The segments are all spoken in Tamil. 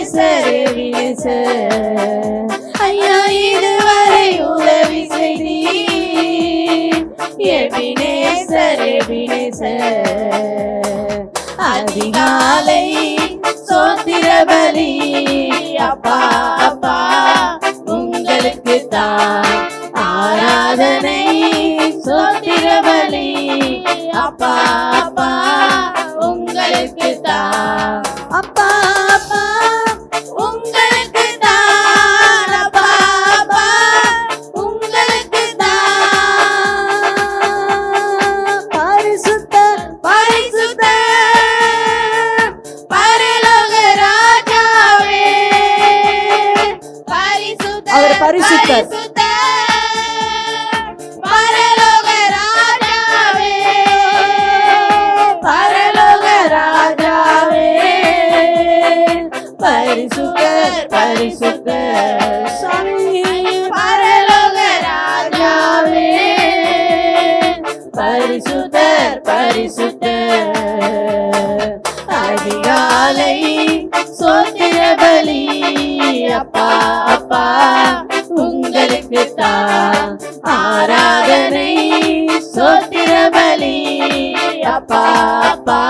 எபினேசர், ஐயா இதுவரை உதவி செய்தி எபினேசர், எபினேசர், அதிகாலை சோத்திர பலி பரிசுத்தர். பரிசுத்தர். பரிசுத்தர் சாமி பரலோக ராஜாவே. பரிசுத்தர் பரிசுத்தர். அதிகாலை சோத்திர பலி. அப்பா அப்பா. கொடுத்தா. ஆராதனை சோத்திர பலி. அப்பா அப்பா.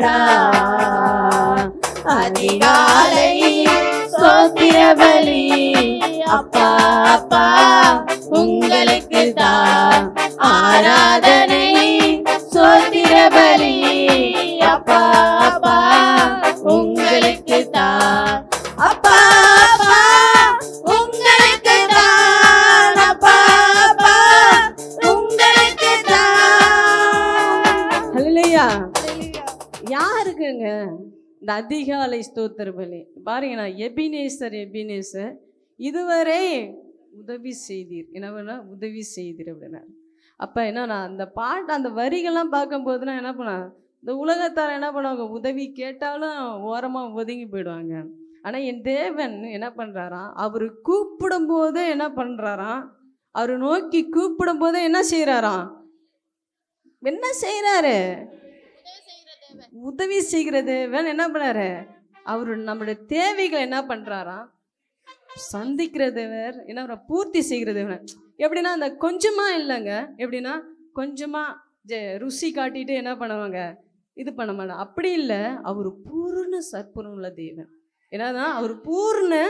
எரிஷடா அதிகாலை சோத்திர பலி அப்பா அப்பா உங்களுக்கு தான் ஆராதனை சோத்திர பலி யாருக்குங்க? இந்த அதிகாலை ஸ்தோத்திர பலி பாருங்க நான் எபினேசர் எபினேசர் இதுவரை உதவி செய்தீர். என்ன பண்ண உதவி செய்தீர் அப்படின்னா அப்போ என்ன நான் அந்த பாட்டு அந்த வரிகள்லாம் பார்க்கும்போது நான் என்ன பண்ணேன் இந்த உலகத்தார் என்ன பண்ணுவாங்க உதவி கேட்டாலும் ஓரமாக ஒதுங்கி போயிடுவாங்க. ஆனால் என் தேவன் என்ன பண்ணுறாராம் அவர் கூப்பிடும் போதே என்ன பண்ணுறாராம் அவர் நோக்கி கூப்பிடும் போதே என்ன செய்கிறாராம் என்ன செய்கிறாரு உதவி செய்கிற தேவன் என்ன பண்ணாரு? அவர் நம்மளுடைய தேவைகளை என்ன பண்றாராம் சந்திக்கிற தேவர் என்ன பூர்த்தி செய்கிற தேவன் எப்படின்னா அந்த கொஞ்சமா இல்லைங்க. எப்படின்னா கொஞ்சமா ஜெ- ருசி காட்டிட்டு என்ன பண்ணுவாங்க? இது பண்ண மாட்டோம் அப்படி இல்லை. அவர் பூர்ண சற்புணம் உள்ள தேவன். என்னதான் அவர் பூர்ண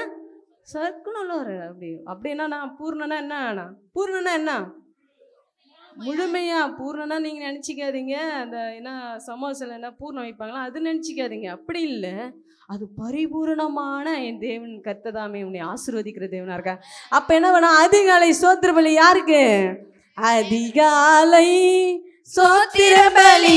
சற்குணம் உள்ளவர். அப்படி அப்படின்னா நான் பூர்ணனா என்ன பூர்ணனா என்ன? முழுமையா பூர்ணனா நீங்க நினைச்சிக்காதீங்க. அந்த என்ன சமோசில் என்ன பூர்ணம் வைப்பாங்களா அது நினைச்சிக்காதீங்க. அப்படி இல்லை. அது பரிபூரணமான என் தேவன் கத்ததாமே உன்னை ஆசீர்வதிக்கிற தேவனா இருக்கா. அப்ப என்ன வேணும்? அதிகாலை சோத்திர பலி யாருக்கு? அதிகாலை சோத்திர பலி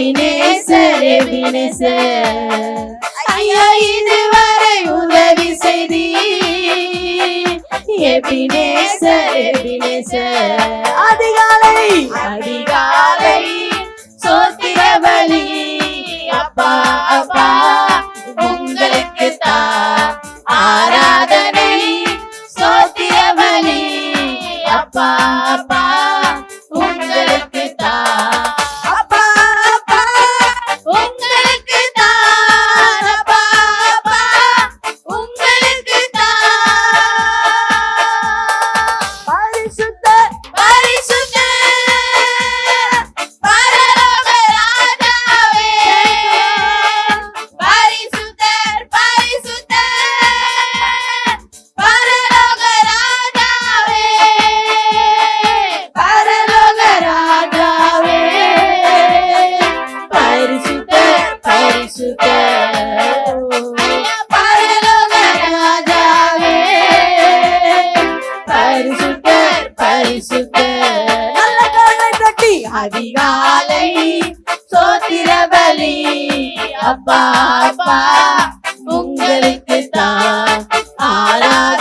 வினேசரே வினேச ஐயா இதுவரை உதவி செய்தி எபினேசர், வினேச அதிகாலை. அதிகாலை. அதிகாலை சோத்திர பலி. அப்பா அப்பா உங்களுக்கு தான் ஆராத